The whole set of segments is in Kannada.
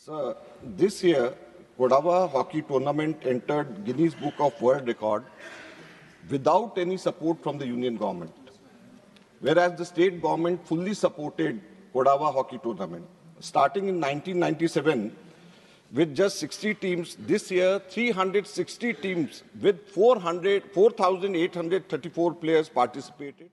Sir, this year, Kodava hockey tournament entered Guinness Book of World Record without any support from the union government. Whereas the state government fully supported Kodava hockey tournament. Starting in 1997, with just 60 teams, this year 360 teams with 400, 4,834 players participated.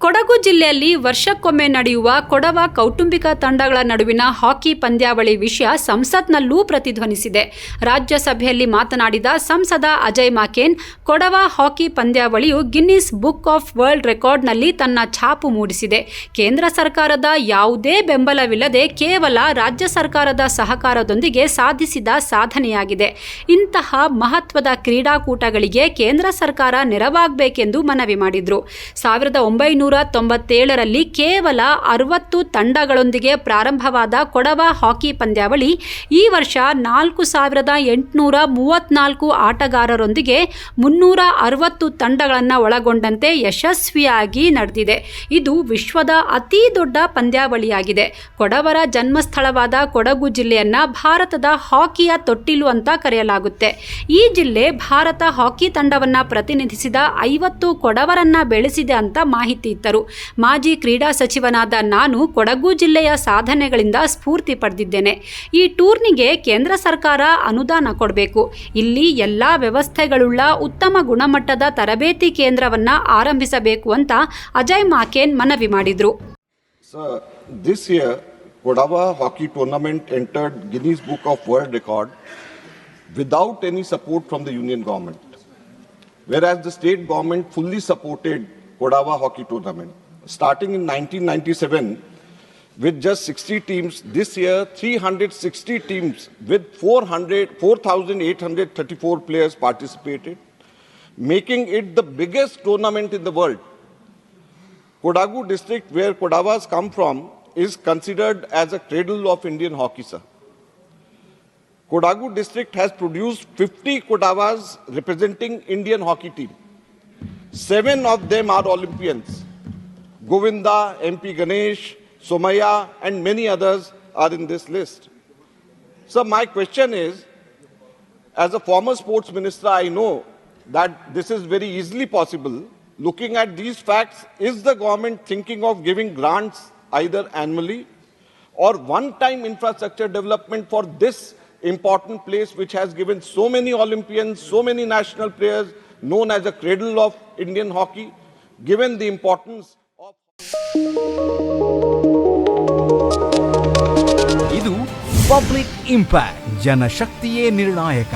Kodagu ಜಿಲ್ಲೆಯಲ್ಲಿ ವರ್ಷಕ್ಕೊಮ್ಮೆ ನಡೆಯುವ ಕೊಡವ ಕೌಟುಂಬಿಕ ತಂಡಗಳ ನಡುವಿನ ಹಾಕಿ ಪಂದ್ಯಾವಳಿ ವಿಷಯ ಸಂಸತ್ನಲ್ಲೂ ಪ್ರತಿಧ್ವನಿಸಿದೆ. ರಾಜ್ಯಸಭೆಯಲ್ಲಿ ಮಾತನಾಡಿದ ಸಂಸದ ಅಜಯ್ ಮಾಕೇನ್, ಕೊಡವ ಹಾಕಿ ಪಂದ್ಯಾವಳಿಯು ಗಿನ್ನಿಸ್ ಬುಕ್ ಆಫ್ ವರ್ಲ್ಡ್ ರೆಕಾರ್ಡ್ನಲ್ಲಿ ತನ್ನ ಛಾಪು ಮೂಡಿಸಿದೆ. ಕೇಂದ್ರ ಸರ್ಕಾರದ ಯಾವುದೇ ಬೆಂಬಲವಿಲ್ಲದೆ ಕೇವಲ ರಾಜ್ಯ ಸರ್ಕಾರದ ಸಹಕಾರದೊಂದಿಗೆ ಸಾಧಿಸಿದ ಸಾಧನೆಯಾಗಿದೆ. ಇಂತಹ ಮಹತ್ವದ ಕ್ರೀಡಾಕೂಟಗಳಿಗೆ ಕೇಂದ್ರ ಸರ್ಕಾರ ನೆರವಾಗಬೇಕೆಂದು ಮನವಿ ಮಾಡಿದರು. ಸಾವಿರದ ಒಂಬೈನೂರ ತೊಂಬತ್ತೇಳರಲ್ಲಿ ಕೇವಲ ಅರವತ್ತು ತಂಡಗಳೊಂದಿಗೆ ಪ್ರಾರಂಭವಾದ ಕೊಡವ ಹಾಕಿ ಪಂದ್ಯಾವಳಿ ಈ ವರ್ಷ ನಾಲ್ಕು ಸಾವಿರದ ಎಂಟುನೂರ ಮೂವತ್ನಾಲ್ಕು ಆಟಗಾರರೊಂದಿಗೆ ಮುನ್ನೂರ ಅರವತ್ತು ತಂಡಗಳನ್ನು ಒಳಗೊಂಡಂತೆ ಯಶಸ್ವಿಯಾಗಿ ನಡೆದಿದೆ. ಇದು ವಿಶ್ವದ ಅತಿ ದೊಡ್ಡ ಪಂದ್ಯಾವಳಿಯಾಗಿದೆ. ಕೊಡವರ ಜನ್ಮಸ್ಥಳವಾದ ಕೊಡಗು ಜಿಲ್ಲೆಯನ್ನು ಭಾರತದ ಹಾಕಿಯ ತೊಟ್ಟಿಲು ಅಂತ ಕರೆಯಲಾಗುತ್ತೆ. ಈ ಜಿಲ್ಲೆ ಭಾರತ ಹಾಕಿ ತಂಡವನ್ನು ಪ್ರತಿನಿಧಿಸಿದ ಐವತ್ತು ಕೊಡವರನ್ನ ಬೆಳೆಸಿದೆ ಅಂತ ಮಾಹಿತಿ ಇತ್ತರು ಮಾಜಿ ಕ್ರೀಡಾ ಸಚಿವನಾದ ನಾನು ಕೊಡಗು ಜಿಲ್ಲೆಯ ಸಾಧನೆಗಳಿಂದ ಸ್ಫೂರ್ತಿ ಪಡೆದಿದ್ದೇನೆ ಈ ಟೂರ್ನಿಗೆ ಕೇಂದ್ರ ಸರ್ಕಾರ ಅನುದಾನ ಕೊಡಬೇಕು ಇಲ್ಲಿ ಎಲ್ಲ ವ್ಯವಸ್ಥೆಗಳುಳ್ಳ ಉತ್ತಮ ಗುಣಮಟ್ಟದ ತರಬೇತಿ ಕೇಂದ್ರವನ್ನ ಆರಂಭಿಸಬೇಕು ಅಂತ ಅಜಯ್ ಮಾಕೇನ್ ಮನವಿ ಮಾಡಿದ್ರು Kodava hockey tournament entered Guinness Book of World Record without any support from the union government. Whereas the state government fully supported Kodava hockey tournament. Starting in 1997, with just 60 teams, this year 360 teams with 400, 4,834 players participated, making it the biggest tournament in the world. Kodagu district, where Kodavas come from, is considered as a cradle of Indian hockey, sir. Kodagu district has produced 50 Kodavas representing Indian hockey team. Seven of them are Olympians. Govinda, MP Ganesh, Somaya, and many others are in this list. So my question is, as a former sports minister, I know that this is very easily possible. Looking at these facts, is the government thinking of giving grants either annually or one-time infrastructure development for this important place which has given so many Olympians, so many national players, known as a cradle of Indian hockey, given the importance of ಇದು ಪಬ್ಲಿಕ್ ಇಂಪ್ಯಾಕ್ಟ್ ಜನಶಕ್ತಿಯೇ ನಿರ್ಣಾಯಕ